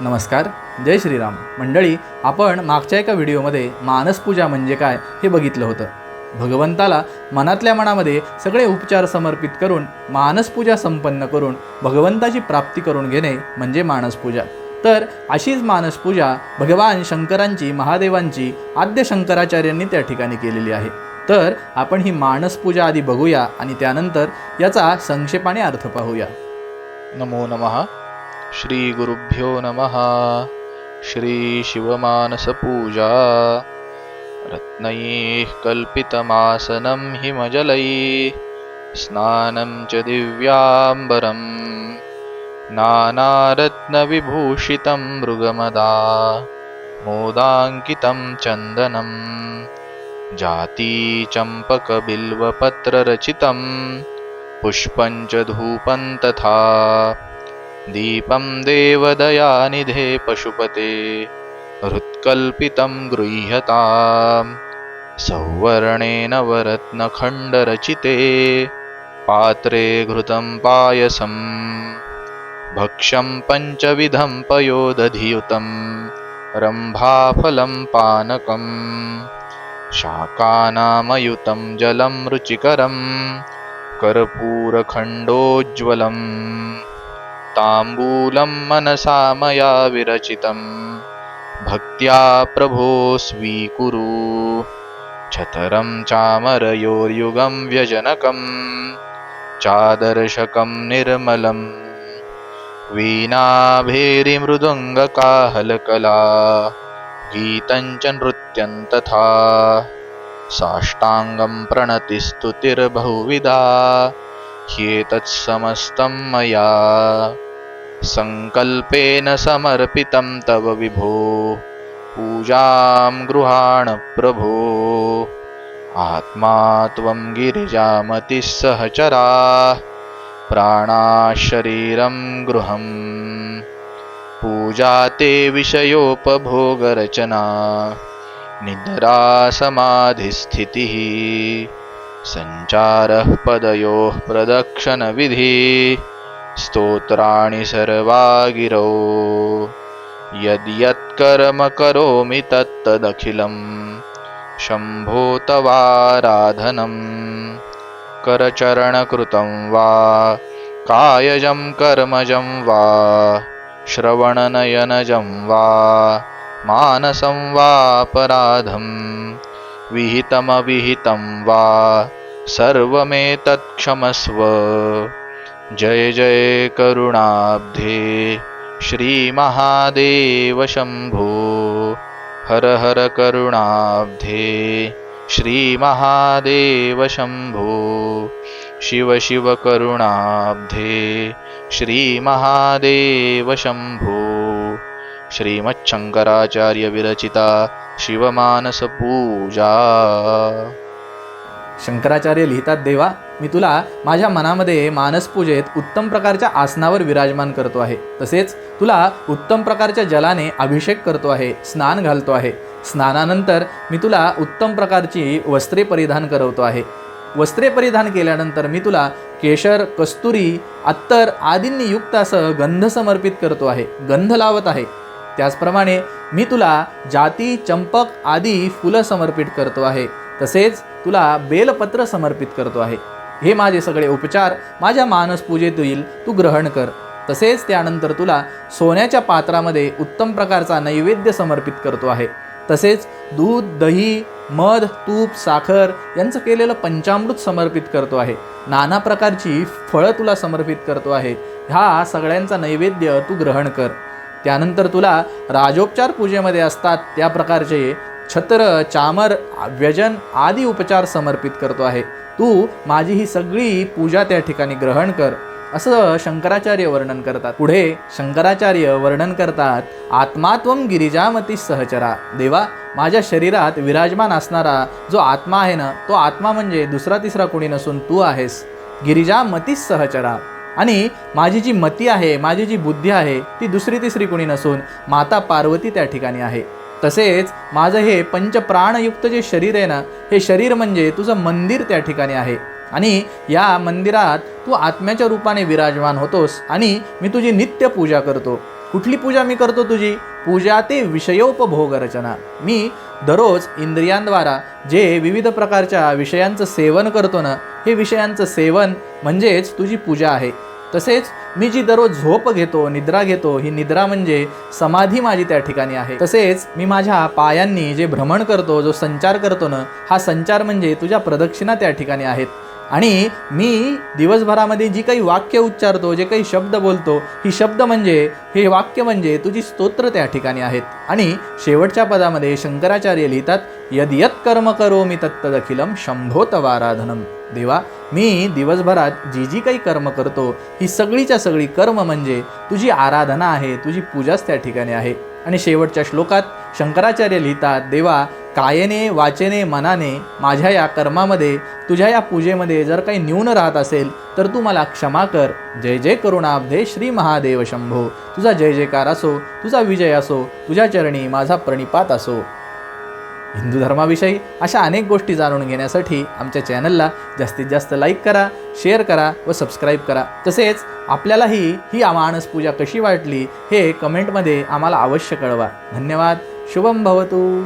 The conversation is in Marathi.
नमस्कार जय श्रीराम. मंडळी आपण मागच्या एका व्हिडिओमध्ये मानसपूजा म्हणजे काय हे बघितलं होतं. भगवंताला मनातल्या मनामध्ये सगळे उपचार समर्पित करून मानसपूजा संपन्न करून भगवंताची प्राप्ती करून घेणे म्हणजे मानसपूजा तर अशीच मानसपूजा भगवान शंकरांची महादेवांची आद्य शंकराचार्यांनी त्या ठिकाणी केलेली आहे. तर आपण ही मानसपूजा आधी बघूया आणि त्यानंतर याचा संक्षेपाने अर्थ पाहूया. नमो नमः. श्रीगुरुभ्यो नमः। श्रीशिवमानसपूजा रत्नैः कल्पितमासनं हिमजलैः। स्नानं च दिव्याम्बरम्। नानारत्नविभूषितं मृगमदा। मोदाङ्कितं चन्दनम् जातीचम्पकबिल्वपत्ररचितं पुष्पं च धूपं तथा दीपं देवदयानिधे पशुपते हृत्कल्पितं गृह्यताम्। सौवर्णेन वरत्नखण्डरचिते पात्रे घृतं पायसम्। भक्ष्यं पञ्चविधं पयोदधियुतं रम्भाफलं पानकम्। शाकानामयुतं जलं रुचिकरं कर्पूरखण्डोज्ज्वलम् ताम्बूलं मनसा मया विरचितं। भक्त्या प्रभो स्वीकुरु। छतरं चामरयोर्युगं व्यजनकं। चादर्शकं निर्मलम् वीणाभेरिमृदुङ्गकाहलकला। गीतं च नृत्यं तथा। साष्टाङ्गं प्रणतिस्तुतिर्बहुविधा ह्येतत्समस्तं मया। सङ्कल्पेन समर्पितं तव विभो। पूजां गृहाण प्रभो। आत्मा त्वं गिरिजामतिः सहचरा। प्राणाः शरीरं गृहम्। पूजा ते विषयोपभोगरचना। निद्रा समाधिस्थितिः सञ्चारः पदयोः प्रदक्षिणविधि स्तोत्राणि सर्वा गिरौ यद्यत्कर्म करोमि तत्तदखिलं शम्भो तवाराधनम् करचरणकृतं वा कायजं कर्मजं वा श्रवणनयनजं वा मानसं वापराधं विहितमविहितं वा सर्वमेतत्क्षमस्व। जय जय करुणाब्धे श्रीमहादेव शम्भो। हर हर करुणाब्धे श्रीमहादेव शम्भो। शिव शिव करुणाब्धे श्रीमहादेव शम्भो। श्रीमच्छङ्कराचार्यविरचिता शिवमानसपूजा. शंकराचार्य लिहितात देवा मी तुला माझ्या मनामध्ये मानसपूजेत उत्तम प्रकारच्या आसनावर विराजमान करतो आहे. तसेच तुला उत्तम प्रकारच्या जलाने अभिषेक करतो आहे स्नान घालतो आहे. स्नानानंतर मी तुला उत्तम प्रकारची वस्त्रे परिधान करवतो आहे. वस्त्रे परिधान केल्यानंतर मी तुला केशर कस्तुरी अत्तर आदींनी युक्त असं गंध समर्पित करतो आहे. गंध लावत आहे. त्याचप्रमाणे मी तुला जाती चंपक आदी फुलं समर्पित करतो आहे. तसेच तुला बेलपत्र समर्पित करतो आहे. हे माझे सगळे उपचार माझ्या मानसपूजेतील तू ग्रहण कर. तसेच त्यानंतर तुला सोन्याच्या पात्रामध्ये उत्तम प्रकारचा नैवेद्य समर्पित करतो आहे. तसेच दूध दही मध तूप साखर यांचं केलेलं पंचामृत समर्पित करतो आहे. नाना प्रकारची फळं तुला समर्पित करतो आहे. ह्या सगळ्यांचा नैवेद्य तू ग्रहण कर. त्यानंतर तुला राजोपचार पूजेमध्ये असतात त्या प्रकारचे छत्र चामर व्यजन आदी उपचार समर्पित करतो आहे. तू माझी ही सगळी पूजा त्या ठिकाणी ग्रहण कर. असं शंकराचार्य वर्णन करतात. पुढे शंकराचार्य वर्णन करतात आत्मात्वम गिरिजामती सहचरा. देवा माझ्या शरीरात विराजमान असणारा जो आत्मा आहे ना तो आत्मा म्हणजे दुसरा तिसरा कोणी नसून तू आहेस. गिरिजामतीच सहचरा. आणि माझी जी मती आहे माझी जी बुद्धी आहे ती दुसरी तिसरी कुणी नसून माता पार्वती त्या ठिकाणी आहे. तसेच माझं हे पंचप्राणयुक्त जे शरीर आहे ना हे शरीर म्हणजे तुझं मंदिर त्या ठिकाणी आहे. आणि या मंदिरात तू आत्म्याच्या रूपाने विराजमान होतोस आणि मी तुझी नित्य पूजा करतो. कुठली पूजा मी करतो तुझी? पूजा ते विषयोपभोग रचना. मी दररोज इंद्रियांद्वारा जे विविध प्रकारच्या विषयांचं सेवन करतो ना हे विषयांचं सेवन म्हणजेच तुझी पूजा आहे. तसेच मी जी दररोज झोप घेतो निद्रा घेतो ही निद्रा म्हणजे समाधी माझी त्या ठिकाणी आहे. तसेच मी माझ्या पायांनी जे भ्रमण करतो जो संचार करतो ना हा संचार म्हणजे तुझ्या प्रदक्षिणा त्या ठिकाणी आहेत. आणि मी दिवसभरामध्ये जी काही वाक्य उच्चारतो जे काही शब्द बोलतो ही शब्द म्हणजे हे वाक्य म्हणजे तुझी स्तोत्र त्या ठिकाणी आहेत. आणि शेवटच्या पदामध्ये शंकराचार्य लिहितात यद यत कर्म करो मी तत्तदखिलम शंभोत वाराधनम देवा मी दिवसभरात जी जी काही कर्म करतो ही सगळीच्या सगळी कर्म म्हणजे तुझी आराधना आहे तुझी पूजाच त्या ठिकाणी आहे. आणि शेवटच्या श्लोकात शंकराचार्य लिहितात देवा कायेने वाचेने मनाने माझ्या या कर्मामध्ये तुझ्या या पूजेमध्ये जर काही न्यून राहत असेल तर तू मला क्षमा कर. जय जय करुणाब्धे श्री महादेव शंभो. तुझा जय जयकार असो तुझा विजय असो तुझ्या चरणी माझा प्रणिपात असो. हिंदू धर्माविषयी अशा अनेक गोष्टी जाणून घेण्यासाठी आमच्या चॅनलला जास्तीत जास्त लाईक करा शेअर करा व सबस्क्राईब करा. तसेच आपल्यालाही ही मानस पूजा कशी वाटली हे कमेंटमध्ये आम्हाला अवश्य कळवा. धन्यवाद. शुभम भवतू.